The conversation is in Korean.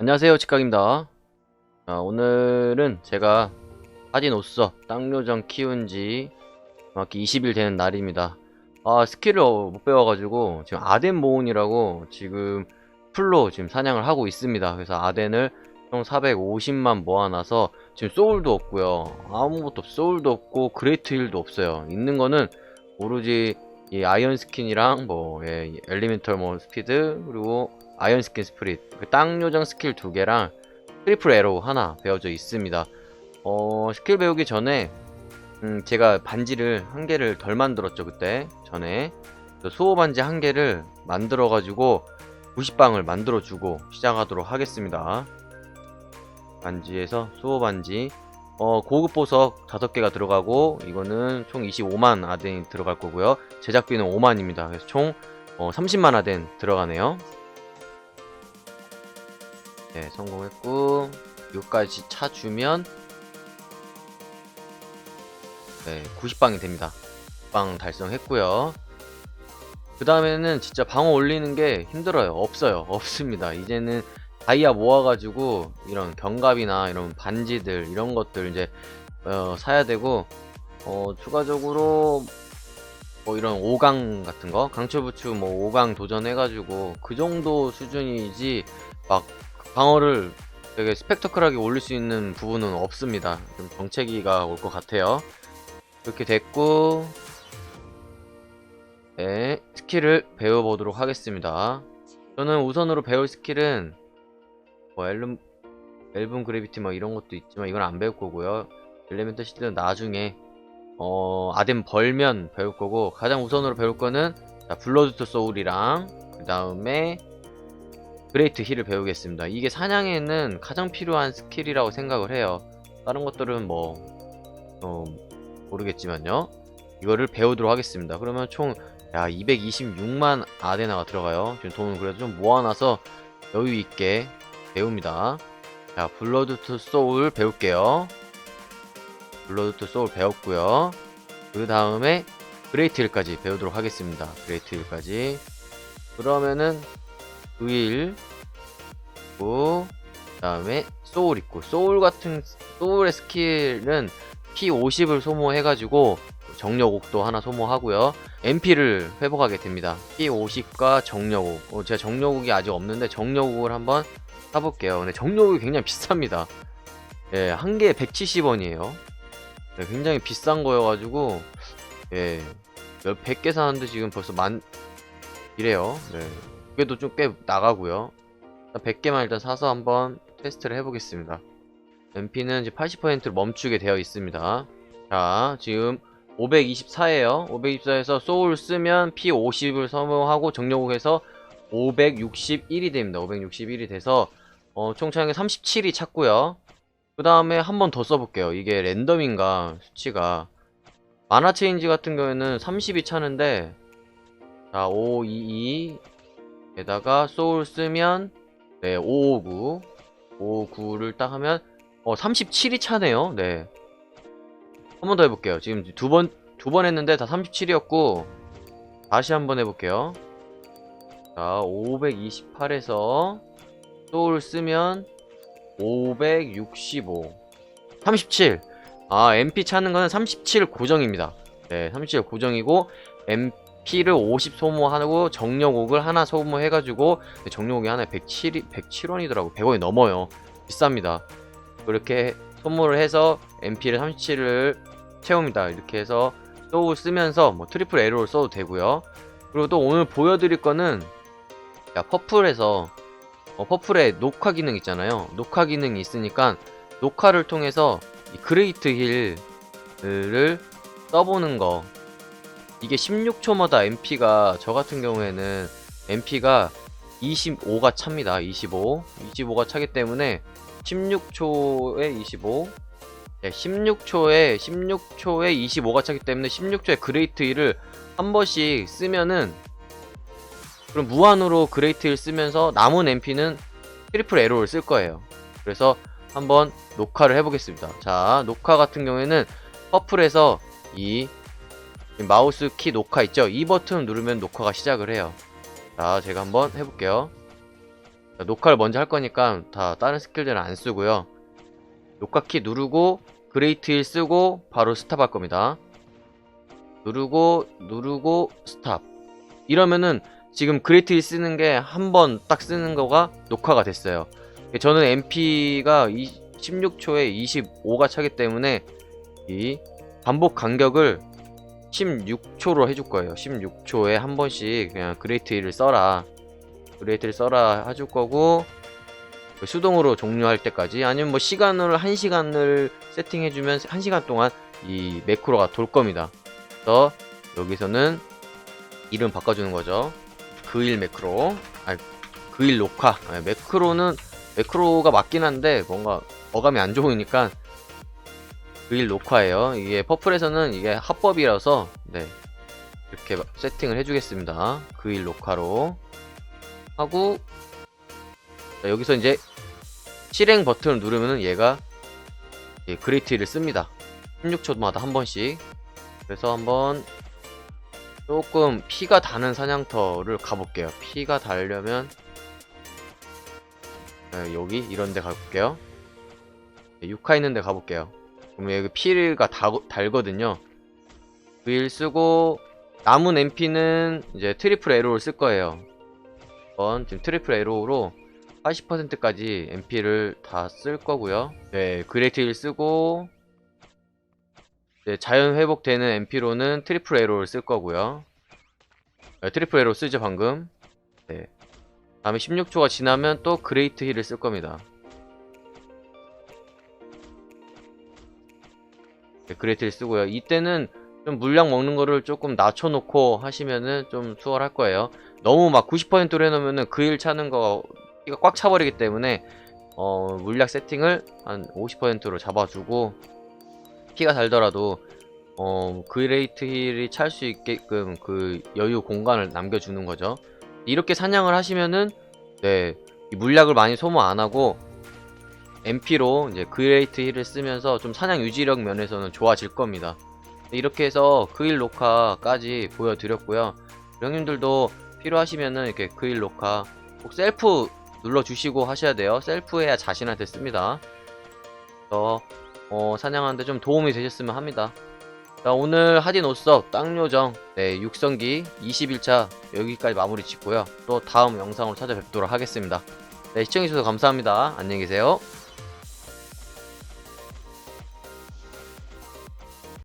안녕하세요 치각입니다. 자, 오늘은 제가 하디노스 땅요정 키운 지 정확히 20일 되는 날입니다. 아 스킬을 어, 못 배워가지고 지금 아덴 모은이라고 지금 풀로 지금 사냥을 하고 있습니다. 그래서 아덴을 총 450만 모아놔서 지금 소울도 없고요. 아무것도 없 소울도 없고 그레이트 힐도 없어요. 있는 거는 오로지 이 아이언 스킨이랑 뭐 예, 엘리멘털 뭐 스피드 그리고 아이언 스킨 스프릿, 그 땅 요정 스킬 두 개랑 트리플 에로우 하나 배워져 있습니다. 어, 스킬 배우기 전에 음, 제가 반지를 한 개를 덜 만들었죠 그때 전에 수호 반지 한 개를 만들어 가지고 90방을 만들어 주고 시작하도록 하겠습니다. 반지에서 수호 반지 어, 고급 보석 5개가 들어가고 이거는 총 25만 아덴이 들어갈 거고요. 제작비는 5만입니다. 그래서 총 어, 30만 아덴 들어가네요. 네, 성공했고 이거까지 차주면 네, 90방이 됩니다. 방 달성했고요. 그 다음에는 진짜 방어 올리는 게 힘들어요. 없어요. 없습니다. 이제는 다이아 모아가지고 이런 견갑이나 이런 반지들 이런 것들 이제 어, 사야 되고 어, 추가적으로 뭐 이런 5강 같은 거 강철부추 뭐 5강 도전해가지고 그 정도 수준이지 막 방어를 되게 스펙터클하게 올릴 수 있는 부분은 없습니다. 좀 정체기가 올 것 같아요. 이렇게 됐고, 네, 스킬을 배워보도록 하겠습니다. 저는 우선으로 배울 스킬은 뭐 엘름, 앨범 그래비티 뭐 이런 것도 있지만 이건 안 배울 거고요. 엘레멘트 시드는 나중에 어, 아덴 벌면 배울 거고 가장 우선으로 배울 거는 자, 블러드 투 소울이랑 그 다음에 그레이트 힐을 배우겠습니다. 이게 사냥에는 가장 필요한 스킬이라고 생각을 해요. 다른 것들은 뭐, 어, 모르겠지만요. 이거를 배우도록 하겠습니다. 그러면 총, 야, 226만 아데나가 들어가요. 지금 돈을 그래도 좀 모아놔서 여유있게 배웁니다. 자, 블러드 투 소울 배울게요. 블러드 투 소울 배웠고요. 그 다음에 그레이트 힐까지 배우도록 하겠습니다. 그레이트 힐까지. 그러면은 있고 그다음에 소울 있고 소울 같은 소울의 스킬은 P50을 소모해가지고 정력옥도 하나 소모하고요. MP를 회복하게 됩니다. P50과 정력옥. 어, 제가 정력옥이 아직 없는데 정력옥을 한번 사볼게요. 근데 정력옥이 굉장히 비쌉니다. 예, 한 개에 170원이에요. 네, 굉장히 비싼 거여가지고 예, 몇 100개 사는데 지금 벌써 만 이래요. 네. 그래도 좀 꽤 나가고요. 100개만 일단 사서 한번 테스트를 해보겠습니다. MP는 이제 80%를 멈추게 되어 있습니다. 자 지금 524에요. 524에서 소울 쓰면 P50을 소모하고 정력국에서 561이 됩니다. 561이 돼서 어, 총 차량에 37이 찼고요. 그 다음에 한 번 더 써볼게요. 이게 랜덤인가 수치가. 마나 체인지 같은 경우에는 30이 차는데 자 522 에다가 소울 쓰면 네 559, 559를 딱 하면 어 37이 차네요. 네. 한 번 더 해볼게요. 지금 두 번 두 번 했는데 다 37이었고 다시 한 번 해볼게요. 자 528에서 소울 쓰면 565, 37. 아 MP 차는 거는 37 고정입니다. 네, 37 고정이고 MP P를 50 소모하고 정력옥을 하나 소모해가지고 정력옥이 하나에 107, 107원이더라고. 100원이 넘어요. 비쌉니다. 그렇게 소모를 해서 MP를 37을 채웁니다. 이렇게 해서 소울 쓰면서 뭐 트리플 에로를 써도 되고요. 그리고 또 오늘 보여드릴 거는 야 퍼플에서 어, 퍼플에 녹화 기능 있잖아요. 녹화 기능이 있으니까 녹화를 통해서 이 그레이트 힐을 써보는 거 이게 16초마다 MP가 저 같은 경우에는 MP가 25가 찹니다. 25. 25가 차기 때문에 16초에 25. 네, 16초에 16초에 25가 차기 때문에 16초에 그레이트 1을 한 번씩 쓰면은 그럼 무한으로 그레이트 1 쓰면서 남은 MP는 트리플 에로를 쓸 거예요. 그래서 한번 녹화를 해보겠습니다. 자, 녹화 같은 경우에는 퍼플에서 이 마우스 키 녹화 있죠? 이 버튼 누르면 녹화가 시작을 해요. 자, 제가 한번 해볼게요. 자, 녹화를 먼저 할 거니까 다 다른 스킬들은 안 쓰고요. 녹화 키 누르고 그레이트 힐 쓰고 바로 스탑 할 겁니다. 누르고 누르고 스탑. 이러면은 지금 그레이트 힐 쓰는 게 한 번 딱 쓰는 거가 녹화가 됐어요. 저는 MP가 16초에 25가 차기 때문에 이 반복 간격을 16초로 해줄 거예요. 16초에 한 번씩 그냥 그레이트 힐을 써라. 그레이트를 써라 해줄 거고 그 수동으로 종료할 때까지 아니면 뭐 시간을 한 시간을 세팅해주면 한 시간 동안 이 매크로가 돌 겁니다. 그래서 여기서는 이름 바꿔주는 거죠. 그일 매크로, 아니 그일 녹화. 매크로는 매크로가 맞긴 한데 뭔가 어감이 안 좋으니까 그일 녹화예요. 이게 퍼플에서는 이게 합법이라서 네 이렇게 세팅을 해주겠습니다. 그일 녹화로 하고 자, 여기서 이제 실행 버튼을 누르면은 얘가 예, 그레이트를 씁니다. 16초마다 한 번씩. 그래서 한번 조금 피가 다는 사냥터를 가볼게요. 피가 달려면 네, 여기 이런 데 가볼게요. 네, 육화 있는 데 가볼게요. 그러면 여기 피가 다, 달거든요. 그 일 쓰고 남은 MP는 이제 트리플 에로를 쓸 거예요. 이번 지금 트리플 에로우로 80%까지 MP를 다 쓸 거고요. 네, 그레이트 힐 쓰고 네, 자연 회복되는 MP로는 트리플 에로를 쓸 거고요. 네, 트리플 에로 쓰죠 방금. 네. 다음에 16초가 지나면 또 그레이트 힐을 쓸 겁니다. 그레이트 힐 쓰고요. 이때는 좀 물량 먹는 거를 조금 낮춰놓고 하시면은 좀 수월할 거예요. 너무 막 90%로 해놓으면은 그 일 차는 거 피가 꽉 차버리기 때문에 어 물약 세팅을 한 50%로 잡아주고 피가 달더라도 어 그레이트 힐이 찰 수 있게끔 그 여유 공간을 남겨주는 거죠. 이렇게 사냥을 하시면은 네이 물약을 많이 소모 안 하고 MP로 이제 그레이트 힐을 쓰면서 좀 사냥 유지력 면에서는 좋아질 겁니다. 이렇게 해서 그일 녹화까지 보여드렸고요. 형님들도 필요하시면은 이렇게 그일 녹화 꼭 셀프 눌러주시고 하셔야 돼요. 셀프 해야 자신한테 씁니다. 그래서 어, 사냥하는데 좀 도움이 되셨으면 합니다. 자, 오늘 하딘 옷섭 땅요정 네, 6성기 21차 여기까지 마무리 짓고요. 또 다음 영상으로 찾아뵙도록 하겠습니다. 네, 시청해주셔서 감사합니다. 안녕히 계세요.